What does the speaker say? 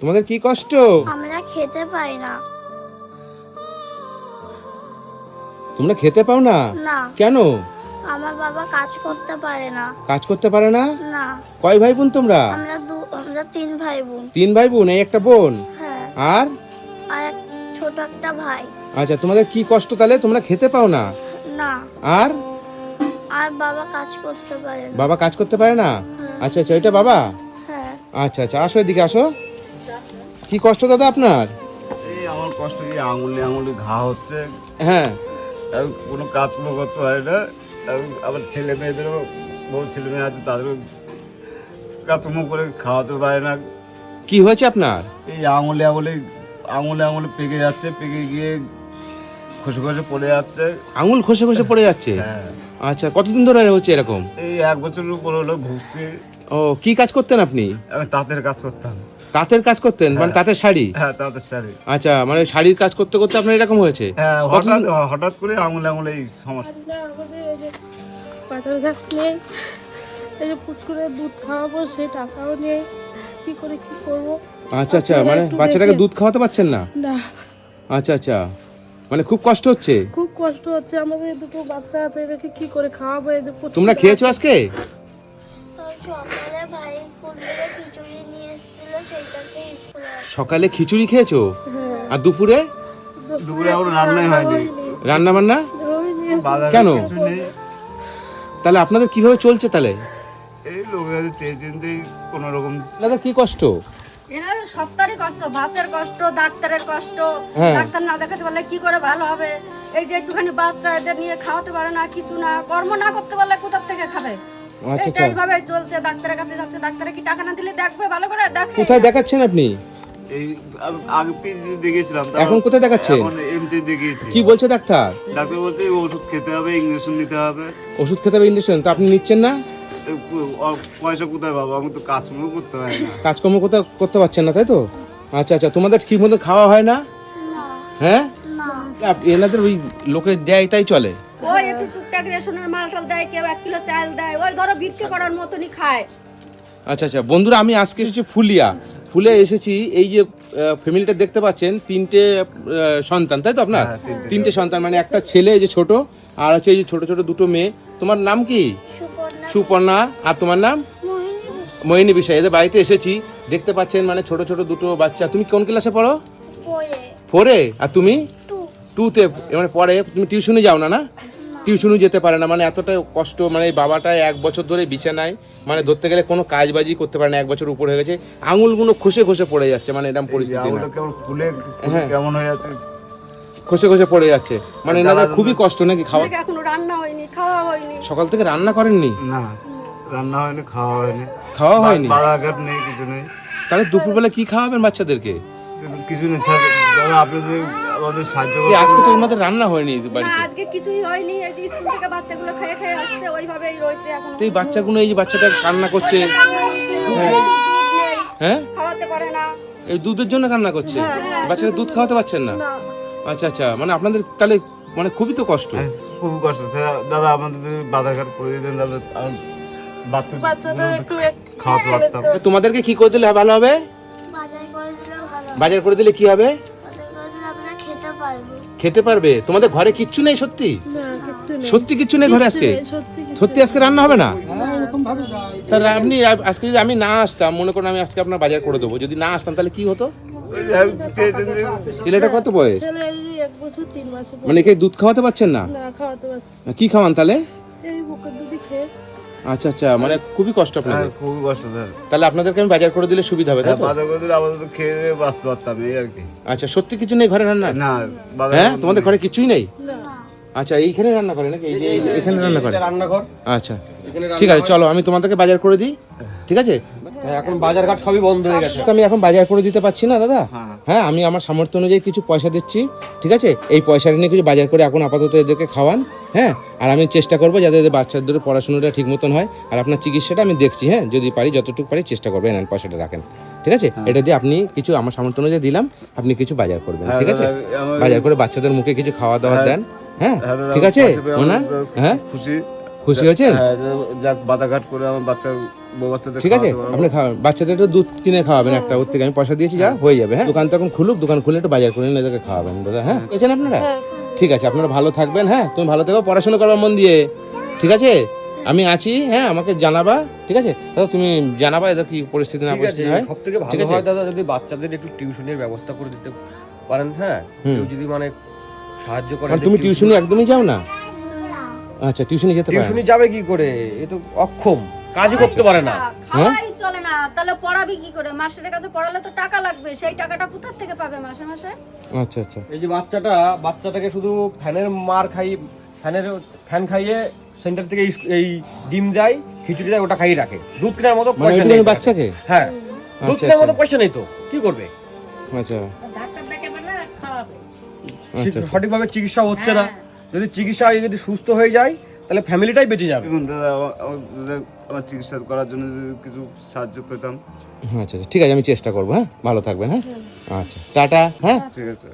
তোমাদের কি কষ্ট? আমরা খেতে পাই না। তোমরা খেতে পাও না? না। কেন? আমার বাবা কাজ করতে পারে না। কাজ করতে পারে না? না। কয় ভাই বোন তোমরা? আমরা দু আমরা তিন ভাই বোন তিন ভাই বোন এই একটা বোন? হ্যাঁ। আর? আর এক ছোট একটা ভাই। আচ্ছা তোমাদের কি কষ্ট তাহলে? তোমরা খেতে পাও না? না। আর? আর বাবা কাজ করতে পারে না। বাবা কাজ করতে পারে না? হ্যাঁ। আচ্ছা আচ্ছা এটা বাবা? হ্যাঁ। আচ্ছা আচ্ছা আসো এদিকে আসো। কি কষ্ট দাদা আপনার? এই আমার কষ্ট কি আঙুলে আঙুলে ঘা হচ্ছে? হ্যাঁ। কোনো কাজকর্ম করতে পারি না। আমার ছেলে মেয়েদেরও বহু ছেলে মেয়ে আছে তাদেরও কাজকর্ম করে খাওয়াতে পারে না। কি হয়েছে আপনার? এই আঙুলে আঙুলে আঙুলে আঙুলে পেকে যাচ্ছে পেকে গিয়ে খসে খসে পড়ে যাচ্ছে। আঙুল খসে খসে পড়ে যাচ্ছে? হ্যাঁ। আচ্ছা কতদিন ধরে হচ্ছে এরকম? এই এক বছরের উপর হলো ভুগছি। ও কি কাজ করতেন আপনি? আমি তাঁতের কাজ করতাম। তাঁতের কাজ করতেন? মানে তাঁতের শাড়ি? হ্যাঁ তাঁতের শাড়ি। আচ্ছা মানে শাড়ির কাজ করতে করতে আপনার এরকম হয়েছে? হ্যাঁ হঠাৎ হঠাৎ করে আঙুলে আঙুলে এই সমস্যা। না, আমাদের এই যে পাতার নেই এই যে পুকুরে দুধ খাওয়াবো সে টাকাও নেই কি করে কি করব? আচ্ছা আচ্ছা মানে বাচ্চাটাকে দুধ খাওয়াতে পারছেন না? না। আচ্ছা আচ্ছা মানে খুব কষ্ট হচ্ছে? খুব কষ্ট হচ্ছে আমাদের দুটো বাচ্চা আছে এদেরকে কি করে খাওয়াবো এই যে তোমরা খেয়েছো আজকে? স্কুলে খিচুড়ি খেয়েছো? হ্যাঁ। আর দুপুরে? দুপুরে এখনও রান্নাই হয়নি। রান্না বান্না কেন? তাহলে আপনাদের কীভাবে চলছে তাহলে? এই লোকের চেয়ে চিনতেই কোনো রকম আপনাদের কি কষ্ট? এনার সপ্তাহের কষ্ট ভাতের কষ্ট ডাক্তারের কষ্ট। হ্যাঁ। ডাক্তার না দেখাতে পারলে কি করে ভালো হবে? এই যে একটুখানি বাচ্চা এদের নিয়ে খাওয়াতে পারে না কিছু না কর্ম না করতে পারলে কোথার থেকে খাবে? আচ্ছা আচ্ছা। এইভাবে চলছে ডাক্তারের কাছে যাচ্ছে ডাক্তারে কি টাকা না দিলে দেখবে ভালো করে? দেখে। কোথায় দেখাচ্ছেন আপনি? এই আগে পিজি দেখিয়েছিলাম এখন কোথায় দেখাচ্ছেন? এখন এমসি দেখিয়েছি। কি বলছে ডাক্তার? ডাক্তার বলছে ওষুধ খেতে হবে ইঞ্জেকশন নিতে হবে। ওষুধ খেতে হবে ইঞ্জেকশন তো আপনি নিচ্ছেন না? পয়সা কোথায় পাবো? আমি তো কাজকর্ম করতে পারি না। কাজকর্ম কোথাও করতে পারছেন না তাই তো? আচ্ছা আচ্ছা তোমাদের ঠিক মতো খাওয়া হয় না? না। হ্যাঁ? না। এনাদের ওই লোকে দেয় তাই চলে। ওই একটু টুকটাক রেশনের মাল টাল দেয় কেউ এক কিলো চাল দেয় ওই ধরো বিক্রি করার মতনই খায়। আচ্ছা আচ্ছা বন্ধুরা আমি আজকে এসেছি ফুলিয়া। ফুলে এসেছি এই যে ফ্যামিলিটা দেখতে পাচ্ছেন তিনটে সন্তান তাই তো আপনার? হ্যাঁ, তিনটে। সন্তান মানে একটা ছেলে এই যে ছোট আর হচ্ছে এই যে ছোট ছোট দুটো মেয়ে। তোমার নাম কি? সুপর্ণা। সুপর্ণা। আর তোমার নাম? মোহিনী বিষয় এদের বাড়িতে এসেছি দেখতে পাচ্ছেন মানে ছোট ছোট দুটো বাচ্চা। তুমি কোন ক্লাসে পড়ো? ফোরে। ফোরে? আর তুমি? টুতে মানে পরে তুমি টিউশনে যাও না না? টিউশনও যেতে পারে না। মানে এতটা কষ্ট মানে এই বাবাটা এক বছর ধরে বিছানায় মানে ধরতে গেলে কোনো কাজ বাজি করতে পারে না এক বছর উপরে হয়ে গেছে। আঙুলগুলো খসে খসে পড়ে যাচ্ছে মানে এরকম পরিস্থিতি কেমন হ্যাঁ। কেমন হয়ে যাচ্ছে খসে খসে পড়ে যাচ্ছে। মানে এনাদের খুবই কষ্ট নাকি খাওয়া? এখনও রান্না হয়নি খাওয়া হয়নি। সকাল থেকে রান্না করেননি? না রান্না হয়নি খাওয়া হয়নি। খাওয়া হয়নি? নেই কিছু নেই। তাহলে দুপুরবেলা কি খাওয়াবেন বাচ্চাদেরকে? কিছু নেই স্যার আপনি আমাদের সাহায্য এই আজকে তো ওনাদের রান্না হয়নি না বাড়িতে। আজকে কিছুই হয়নি এই যে স্কুল থেকে বাচ্চাগুলো খেয়ে খেয়ে আসছে ওইভাবেই রয়েছে এখন। তো এই বাচ্চাগুলো এই যে বাচ্চাটা কান্না করছে। হ্যাঁ। খাওয়াতে পারে না। এই দুধের জন্য কান্না করছে? বাচ্চাটা দুধ খাওয়াতে পারছেন না? আচ্ছা আচ্ছা মানে আপনাদের তাহলে মানে খুবই তো কষ্ট। হ্যাঁ, খুব কষ্ট। স্যার দাদা আমাদের যদি বাজারঘাট করে দিতেন তাহলে খাওয়াতে পারতাম। তোমাদেরকে কি করে দিলে ভালো হবে? বাজার করে দিলে ভালো বাজার করে দিলে কি হবে? খেতে পারবে? তোমাদের ঘরে কিচ্ছু নেই সত্যি? সত্যি কিচ্ছু নেই ঘরে আজকে? সত্যি আজকে রান্না হবে না? তাহলে আপনি আজকে যদি আমি না আসতাম মনে করুন আমি আজকে আপনার বাজার করে দেবো। যদি না আসতাম তাহলে কি হতো? ছেলেটা কত বয়স? মানে কে দুধ খাওয়াতে পারছেন না? কি খাওয়ান তাহলে? আচ্ছা আচ্ছা মানে খুবই কষ্ট হ্যাঁ আপনাদের খুবই কষ্ট স্যার। তাহলে আপনাদেরকে আমি বাজার করে দিলে সুবিধা হবে তাই হ্যাঁ, তো? বাজার করে দিলে আমাদের তো খেয়ে বাঁচতে পারতাম এই আর কি। আচ্ছা সত্যি কিছু নেই ঘরে রান্না? না হ্যাঁ তোমাদের ঘরে কিছুই নেই? আচ্ছা এইখানে রান্না করে নাকি? এই যে এখানে রান্না করে। রান্নাঘর। আচ্ছা। ঠিক আছে চলো আমি তোমাদেরকে বাজার করে দিই। ঠিক আছে? হ্যাঁ, এখন বাজারঘাট সবই বন্ধ হয়ে গেছে। তো আমি এখন বাজার করে দিতে পারছি না দাদা? হ্যাঁ। আমি আমার সামর্থ্য অনুযায়ী কিছু পয়সা দিচ্ছি ঠিক আছে? এই পয়সাটা নিয়ে কিছু বাজার করে এখন আপাতত এদেরকে খাওয়ান হ্যাঁ? আর আমি চেষ্টা করব যাতে এদের বাচ্চাদের পড়াশোনাটা ঠিক মতন হয় আর আপনার চিকিৎসাটা আমি দেখছি হ্যাঁ? যদি পারি যতটুকু পারি চেষ্টা করবেন আর পয়সাটা রাখেন ঠিক আছে? এটা দিয়ে আপনি কিছু আমার সামর্থ্য অনুযায়ী দিলাম আপনি কিছু বাজার করবেন হ্যাঁ, ঠিক আছে? বাজার করে বাচ্চাদের মুখে কিছু খাওয়া দাওয়া হ্যাঁ। দেন হ্যাঁ? হ্যাঁ, ঠিক আছে? ওনা হ্যাঁ? খুশি। খুশি হয়েছেন? হ্যাঁ বাজারঘাট করে আমার বাচ্চা ঠিক আছে? আপনি খাওয়ান। বাচ্চাদের একটু দুধ কিনে খাওয়াবেন একটা ওর থেকে আমি পয়সা দিয়েছি যা হয়ে। যাবে হ্যাঁ? দোকান তখন খুলুক দোকান খুলে একটু বাজার করে খাওয়াবেন দাদা হ্যাঁ? বুঝেছেন আপনারা? ঠিক আছে আপনারা ভালো থাকবেন হ্যাঁ? তুমি ভালো থেকো পড়াশোনা করবার মন দিয়ে ঠিক আছে? আমি আছি হ্যাঁ আমাকে জানাবা ঠিক আছে? দাদা তুমি জানাবা এদের কি পরিস্থিতি না পরিস্থিতি হয়? সব থেকে ভালো আছে? হয় দাদা যদি বাচ্চাদের একটু টিউশনের ব্যবস্থা করে দিতে পারেন হ্যাঁ। কেউ যদি মানে সাহায্য করে তুমি টিউশনি একদমই যাও না? আচ্ছা টিউশনি যেতে পারো? টিউশনি যাবে কি করে? এ তো অক্ষম। কাজই করতে পারে না। খাওয়াই চলে না। তাহলে পড়াবি কি করে? মাস্টারের কাছে পড়ালে তো টাকা লাগবে। সেই টাকাটা কোথা থেকে পাবে মাসে মাসে? আচ্ছা আচ্ছা। এই যে বাচ্চাটা বাচ্চাটাকে শুধু ফ্যানের মার খাই ফ্যানের ফ্যান খাইয়ে সেন্টার থেকে এই- ডিম যায় খিচুড়ি যায় ওটা খাইয়ে রাখে। দুধ কেনার মতো মানে পয়সা নেই একটুখানি বাচ্চাকে? হ্যাঁ। দুধ আচ্ছা, কেনার মতো আচ্ছা। পয়সা নেই তো। কি করবে? আচ্ছা। আচ্ছা, আচ্ছা। সঠিকভাবে চিকিৎসা হচ্ছে না। যদি চিকিৎসা হয়ে যদি সুস্থ হয়ে যায় তাহলে ফ্যামিলিটাই বেঁচে যাবে। দেখুন দাদা আমার- চিকিৎসা করার জন্য যদি কিছু সাহায্য পেতাম। আচ্ছা আচ্ছা ঠিক আছে আমি চেষ্টা করব হ্যাঁ? ভালো থাকবে হ্যাঁ। আচ্ছা টাটা হ্যাঁ? ঠিক আছে।